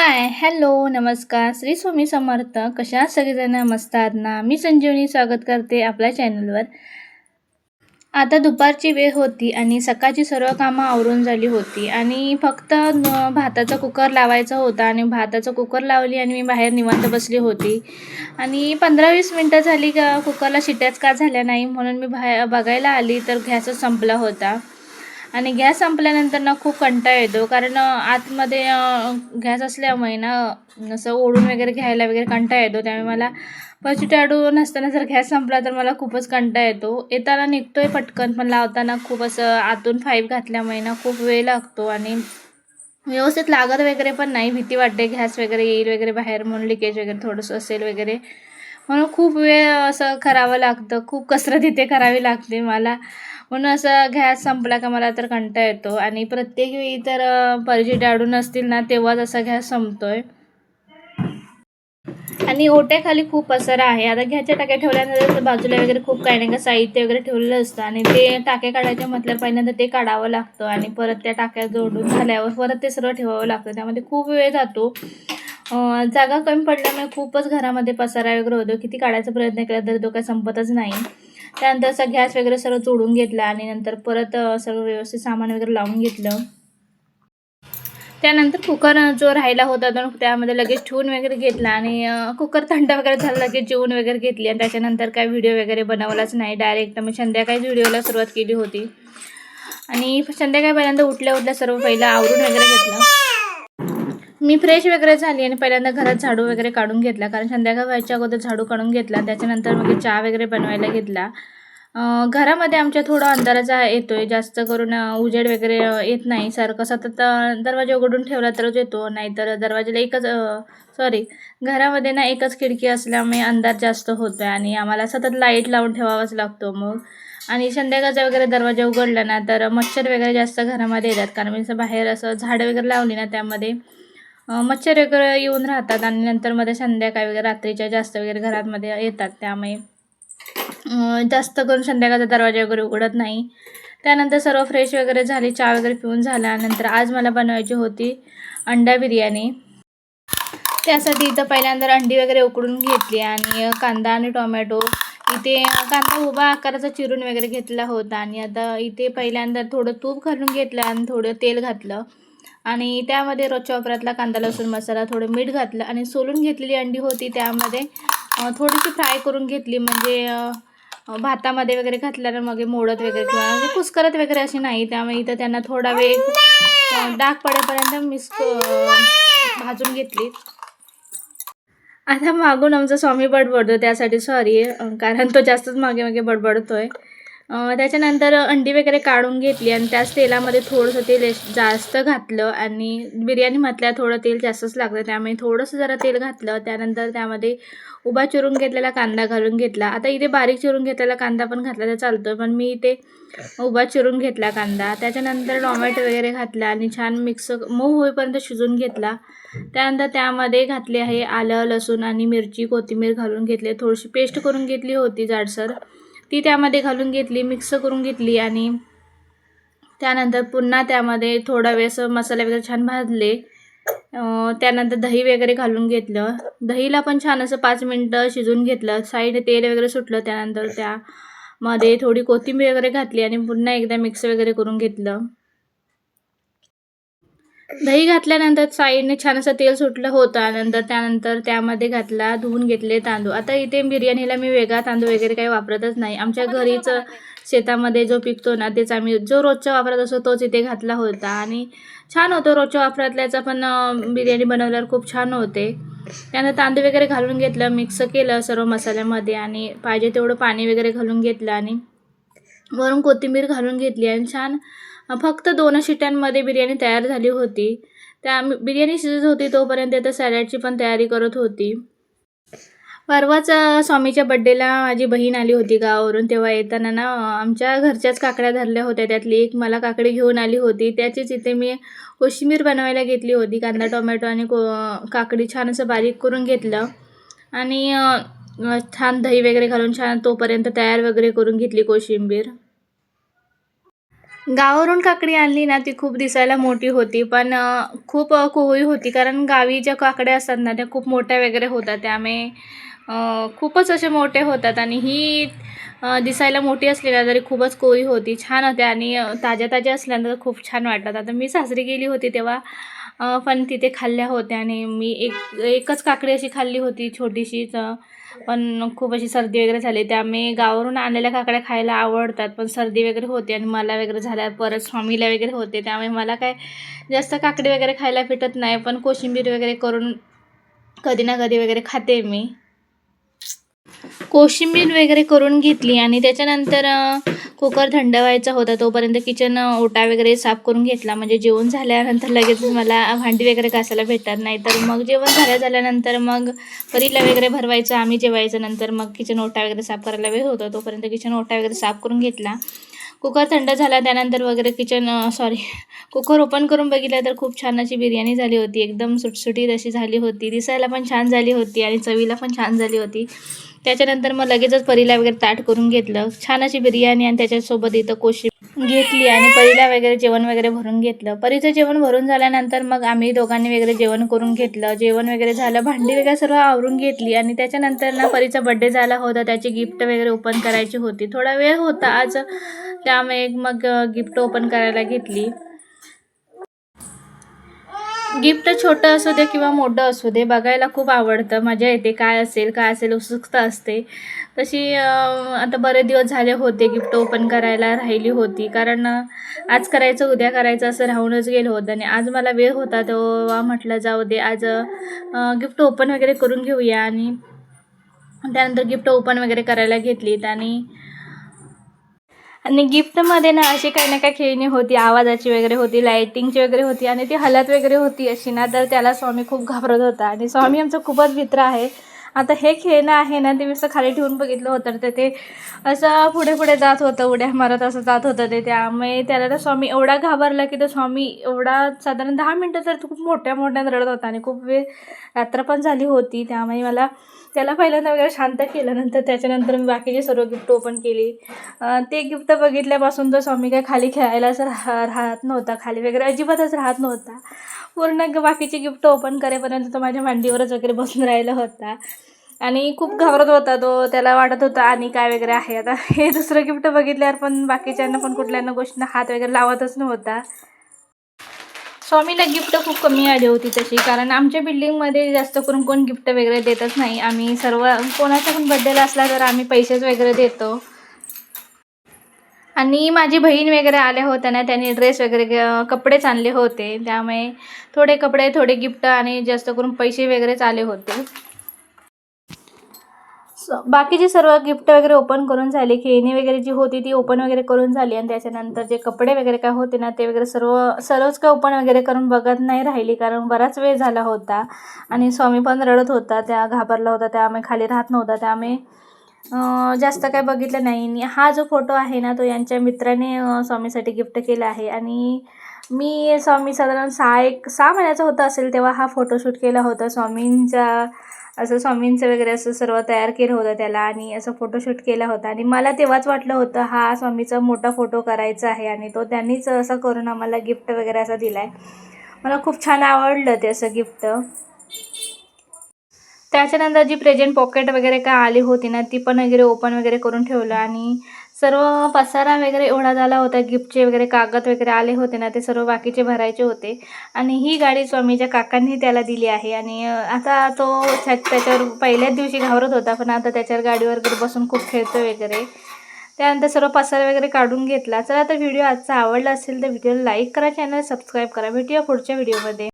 Hi hello नमस्कार. श्री स्वामी समर्थ. कशा सगळेजण? मस्त आहात ना? मी संजीवनी स्वागत करते आपल्या चॅनलवर आता दुपारची वेळ होती आणि सकाळची सर्व कामं आवरून झाली होती आणि फक्त भाताचा कुकर लावायचा होता आणि भाताचा कुकर लावली आणि मी बाहेर निवांत बसली होती. आणि पंधरा वीस मिनटं झाली का कुकरला शिट्याच का झाल्या नाही म्हणून मी बाहेर बघायला आली तर गॅसच संपला होता. आणि गॅस संपल्यानंतर ना खूप कंटाळा येतो. कारण आतमध्ये गॅस असल्यामुळे ना असं ओढून वगैरे घ्यायला वगैरे कंटाळा येतो. त्यामुळे मला पचिटाडू नसताना जर गॅस संपला तर मला खूपच कंटाळा येतो. येताना निघतोय पटकन पण लावताना खूप असं आतून फाईप घातल्यामुळे ना खूप वेळ लागतो. आणि व्यवस्थित लागत वगैरे पण नाही. भीती वाटते गॅस वगैरे येईल वगैरे बाहेर म्हणून लिकेज वगैरे थोडंसं असेल वगैरे. म्हणून खूप वेळ असं करावं लागतं. खूप कसरत इथे करावी लागते मला. म्हणून असं गॅस संपला का मला तर कंटाळा येतो. आणि प्रत्येक वेळी तर परिचित अडून असतील ना तेव्हाच असा गॅस संपतोय. आणि ओट्याखाली खूप असर आहे. आता घ्याच्या टाक्या ठेवल्यानंतर बाजूला वगैरे खूप काही नाही का साहित्य वगैरे ठेवलेलं असतं. आणि ते टाके काढायचे म्हटलं पहिल्यांदा ते काढावं लागतं. आणि परत त्या टाक्या जोडून झाल्यावर परत ते सर्व ठेवावं लागतं. त्यामध्ये खूप वेळ जातो. जागा कमी पडल्यामुळे खूपच घरामध्ये पसारा वगैरे होतो. किती काढायचा प्रयत्न केला तरी तो काही संपतच नाही. त्यानंतर असं गॅस वगैरे सर्व चोडून घेतला आणि नंतर परत सर्व व्यवस्थित सामान वगैरे लावून घेतलं. त्यानंतर कुकर जो राहिला होता तर त्यामध्ये लगेच ठेवून वगैरे घेतला आणि कुकर थंड वगैरे झाला लगेच जेवून वगैरे घेतली आणि त्याच्यानंतर काय व्हिडिओ वगैरे बनवलाच नाही. डायरेक्ट मी संध्याकाळीच व्हिडिओला सुरुवात केली होती. आणि संध्याकाळपर्यंत उठल्या उठल्या सर्व पहिलं आवरून वगैरे घेतलं. मी फ्रेश वगैरे झाली आणि पहिल्यांदा घरात झाडू वगैरे काढून घेतला. कारण संध्याकाळ व्हायच्या अगोदर झाडू काढून घेतला. त्याच्यानंतर मग चहा वगैरे बनवायला घेतला. घरामध्ये आमच्या थोडा अंधाराचा येतोय. जास्त करून उजेड वगैरे येत नाही. सारखं सतत दरवाजा उघडून ठेवला तरच येतो. नाहीतर दरवाजाला एकच सॉरी घरामध्ये ना एकच खिडकी असल्यामुळे अंधार जास्त होतो आहे आणि आम्हाला सतत लाइट लावून ठेवावाच लागतो मग. आणि संध्याकाळचा वगैरे दरवाजा उघडला ना तर मच्छर वगैरे जास्त घरामध्ये येतात. कारण मी असं बाहेर असं झाडं वगैरे लावली ना त्यामध्ये मच्छर वगैरे येऊन राहतात आणि नंतर मध्ये संध्याकाळी वगैरे रात्रीच्या जास्त वगैरे घरामध्ये येतात. त्यामुळे जास्त करून संध्याकाळचा दरवाजा वगैरे उघडत नाही. त्यानंतर सर्व फ्रेश वगैरे झाली चहा वगैरे पिऊन झाल्यानंतर आज मला बनवायची होती अंडा बिर्याणी. त्यासाठी इथं पहिल्यांदा अंडी वगैरे उकडून घेतली आणि कांदा आणि टोमॅटो. इथे कांदा उभा आकाराचा चिरून वगैरे घेतला होता आणि आता इथे पहिल्यांदा थोडं तूप घालून घेतलं आणि थोडं तेल घातलं. आणि त्यामध्ये रोजच्या वापरातला कांदा लसूण मसाला थोडं मीठ घातलं आणि सोलून घेतलेली अंडी होती त्यामध्ये. थोडीशी फ्राय करून घेतली म्हणजे भातामध्ये वगैरे घातल्यानं मग मोडत वगैरे किंवा म्हणजे कुस्करत वगैरे अशी नाही. त्यामुळे इथं त्यांना थोडा वेळ डाग पडेपर्यंत मिस भाजून घेतली. आता मागून आमचा स्वामी बडबडतो त्यासाठी सॉरी कारण तो जास्तच मागे मागे बडबडतोय. अं, त्याच्यानंतर अंडी वगैरे काढून घेतली आणि त्याच तेलामध्ये थोडंसं तेल एस- जास्त घातलं आणि बिर्याणी म्हटल्या थोडं तेल जास्तच लागतं त्यामुळे थोडंसं जरा तेल घातलं. त्यानंतर त्यामध्ये उभा चिरून घेतलेला कांदा घालून घेतला. आता इथे बारीक चिरून घेतलेला कांदा पण घातला तर चालतो पण मी इथे उभा चिरून घेतला कांदा. त्याच्यानंतर टॉमॅटो वगैरे घातला आणि छान मिक्स मऊ होईपर्यंत शिजून घेतला. त्यानंतर त्यामध्ये घातले आहे आलं लसूण आणि मिरची कोथिंबीर घालून घेतली. थोडीशी पेस्ट करून घेतली होती जाडसर. ती त्यामध्ये घालून घेतली मिक्स करून घेतली आणि त्यानंतर पुन्हा त्यामध्ये थोडा वेळ असं मसाले वगैरे छान भाजले. त्यानंतर दही वगैरे घालून घेतलं. दहीला पण छान असं पाच मिनटं शिजवून घेतलं. साईड तेल वगैरे सुटलं त्यानंतर त्यामध्ये थोडी कोथिंबीर वगैरे घातली आणि पुन्हा एकदा मिक्स वगैरे करून घेतलं. दही घातल्यानंतर साईडने छान असं तेल सुटलं होतं नंतर त्यानंतर त्यामध्ये घातला धुवून घेतले तांदूळ. आता इथे बिर्याणीला मी वेगळा तांदूळ वगैरे काही वापरतच नाही. आमच्या घरीच शेतामध्ये जो पिकतो ना तेच आम्ही जो रोजच्या वापरत असतो तोच इथे घातला होता. आणि छान होतो रोजच्या वापरातल्याचा पण बिर्याणी बनवल्यावर खूप छान होते. त्यानंतर तांदूळ वगैरे घालून घेतलं मिक्स केलं सर्व मसाल्यामध्ये आणि पाहिजे तेवढं पाणी वगैरे घालून घेतलं आणि वरून कोथिंबीर घालून घेतली आणि छान फक्त दोन शिट्यांमध्ये बिर्याणी तयार झाली होती. त्या बिर्याणी शिजत होती तोपर्यंत आता सॅलडची पण तयारी करत होती. परवाच स्वामीच्या बड्डेला माझी बहीण आली होती गावावरून. तेव्हा येताना ना आमच्या घरच्याच काकड्या धरल्या होत्या. त्यातली एक मला काकडी घेऊन आली होती. त्याचीच इथे मी कोशिंबीर बनवायला घेतली होती. कांदा टोमॅटो आणि को काकडी छान असं बारीक करून घेतलं. आणि छान दही वगैरे घालून छान तोपर्यंत तयार वगैरे करून घेतली कोशिंबीर. गावावरून काकडी आणली ना ती खूप दिसायला मोठी होती. पण खूप कोवळी होती. कारण गावी ज्या काकड्या असतात ना त्या खूप मोठ्या वगैरे होतात. त्यामुळे खूपच असे मोठे होतात. आणि ही दिसायला मोठी असली ना तरी खूपच कोवळी होती. छान होत्या. आणि ताज्या ताज्या असल्यानंतर खूप छान वाटतात आता मी सासरी गेली होती तेव्हा पण तिथे खाल्ल्या होत्या. आणि मी एक एकच काकडी अशी खाल्ली होती छोटीशीच. तर पण खूप अशी सर्दी वगैरे झाली. त्यामुळे गावावरून आणलेल्या काकड्या खायला आवडतात पण सर्दी वगैरे होते आणि मला वगैरे झाल्यावर परत स्वामीला वगैरे होते. त्यामुळे मला काय जास्त काकडी वगैरे खायला भेटत नाही पण कोशिंबीर वगैरे करून कधी ना कधी वगैरे खाते मी. कोशिंबीर वगैरे करून घेतली आणि त्याच्यानंतर कुकर थंड व्हायचा होता तोपर्यंत किचन ओटा वगैरे साफ करून घेतला. म्हणजे जेवण झाल्यानंतर लगेच मला भांडी वगैरे घासायला भेटत नाही. तर मग जेवण झाल्या झाल्यानंतर मग परीला वगैरे भरवायचं आम्ही जेवायचं. नंतर मग किचन ओटा वगैरे साफ करायला वेळ होतो तोपर्यंत किचन ओटा वगैरे साफ करून घेतला. कुकर थंड झाला त्यानंतर वगैरे किचन सॉरी कुकर ओपन करून बघितलं तर खूप छान अशी बिर्याणी झाली होती. एकदम सुटसुटीत अशी झाली होती. दिसायला पण छान झाली होती आणि चवीला पण छान झाली होती. त्याच्यानंतर मग लगेचच परीला वगैरे ताट करून घेतलं. छान अशी बिर्याणी आणि त्याच्यासोबत इथं कोशी घेतली आणि परीला वगैरे जेवण वगैरे भरून घेतलं. परीचं जेवण भरून झाल्यानंतर मग आम्ही दोघांनी वगैरे जेवण करून घेतलं. जेवण वगैरे झालं भांडी वगैरे सर्व आवरून घेतली आणि त्याच्यानंतर ना परीचा बड्डे झाला होता. त्याची गिफ्ट वगैरे ओपन करायची होती. थोडा वेळ होता आज त्यामुळे मग गिफ्ट ओपन करायला घेतली. गिफ्ट छोटं असू दे किंवा मोठं असू दे बघायला खूप आवडतं. मजा येते काय असेल काय असेल उत्सुकता असते. तशी आता बरे दिवस झाले होते गिफ्ट ओपन करायला राहिली होती. कारण आज करायचं उद्या करायचं असं राहूनच गेलं होतं. आणि आज मला वेळ होता तेव्हा म्हटलं जाऊ दे आज गिफ्ट ओपन वगैरे करून घेऊया. आणि त्यानंतर गिफ्ट ओपन वगैरे करायला घेतलीत. आणि आणि गिफ्टमध्ये ना अशी काही ना काही खेळणी होती आवाजाची वगैरे होती लाईटिंगची वगैरे होती आणि ती हलत वगैरे होती अशी ना तर त्याला स्वामी खूप घाबरत होता. आणि स्वामी आमचा खूपच मित्र आहे. आता हे खेळणं आहे ना ते मी असं खाली ठेवून बघितलं होतं तर ते असं पुढे पुढे जात होतं उड्या मारत असं जात होतं ते. त्यामुळे त्याला तर स्वामी एवढा घाबरला की तो स्वामी एवढा साधारण दहा मिनटं तर तो खूप मोठ्या मोठ्यानं रडत होता आणि खूप वेळ रात्र पण झाली होती. त्यामुळे मला त्याला पहिल्यांदा वगैरे शांत केलं नंतर त्याच्यानंतर मी बाकीची सर्व गिफ्ट ओपन केली. ते गिफ्ट बघितल्यापासून तर स्वामी काय खाली खेळायलाच राह राहत नव्हता खाली वगैरे अजिबातच राहत नव्हता. पूर्ण ग- बाकीची गिफ्ट ओपन करेपर्यंत तो माझ्या मांडीवरच वगैरे बसून राहिला होता. आणि खूप घाबरत होता तो. त्याला वाटत होता आणि काय वगैरे आहे. आता हे दुसरं गिफ्ट बघितल्यावर पण बाकीच्यांना पण कुठल्या गोष्टींना हात वगैरे लावतच नव्हता. स्वामीला गिफ्ट खूप कमी आली होती तशी. कारण आमच्या बिल्डिंगमध्ये जास्त करून कोण गिफ्ट वगैरे देतच नाही. आम्ही सर्व कोणाचा पण बड्डेला असला तर आम्ही पैसेच वगैरे देतो. आणि माझी बहीण वगैरे आल्या होत्या ना त्यांनी ड्रेस वगैरे कपडेच आणले होते. त्यामुळे थोडे कपडे थोडे गिफ्ट आणि जास्त करून पैसे वगैरेच आले होते. बाकीचे सर्व गिफ्ट वगैरे ओपन करून झाले खेळणी वगैरे जी होती ती ओपन वगैरे करून झाली आणि त्याच्यानंतर जे कपडे वगैरे काय होते ना ते वगैरे सर्व सर्वच काय ओपन वगैरे करून बघत नाही राहिली कारण बराच वेळ झाला होता आणि स्वामी पण रडत होता त्या घाबरला होता त्यामुळे खाली राहत नव्हता त्यामुळे आम्ही जास्त काय बघितलं नाही. आणि हा जो फोटो आहे ना तो यांच्या मित्राने स्वामीसाठी गिफ्ट केला आहे आणि मी स्वामी साधारण सहा एक सहा महिन्याचा होता असेल तेव्हा हा फोटोशूट केला होता. स्वामींचा असं स्वामींचं वगैरे असं सर्व तयार केलं होतं त्याला आणि असं फोटोशूट केला होता. आणि मला तेव्हाच वाटलं होतं हा स्वामीचा मोठा फोटो करायचा आहे आणि तो त्यांनीच असं करून आम्हाला गिफ्ट वगैरे असं दिला आहे मला खूप छान आवडलं ते असं गिफ्ट त्याच्यानंतर जी प्रेझेंट पॉकेट वगैरे काय आली होती ना ती पण वगैरे ओपन वगैरे करून ठेवलं आणि सर्व पसारा वगैरे एवढा झाला होता. गिफ्टचे वगैरे कागद वगैरे आले होते ना ते सर्व बाकीचे भरायचे होते. आणि ही गाडी स्वामीच्या काकांनी त्याला दिली आहे. आणि आता तो त्या- त्याच्यावर पहिल्याच दिवशी घाबरत होता पण आता त्याच्यावर गाडीवर वगैरे बसून खूप खेळतो वगैरे. त्यानंतर सर्व पसारा वगैरे काढून घेतला. चला तर व्हिडिओ आजचा आवडला असेल तर व्हिडिओला लाईक करा चॅनल सबस्क्राईब करा. भेटूया पुढच्या व्हिडिओमध्ये.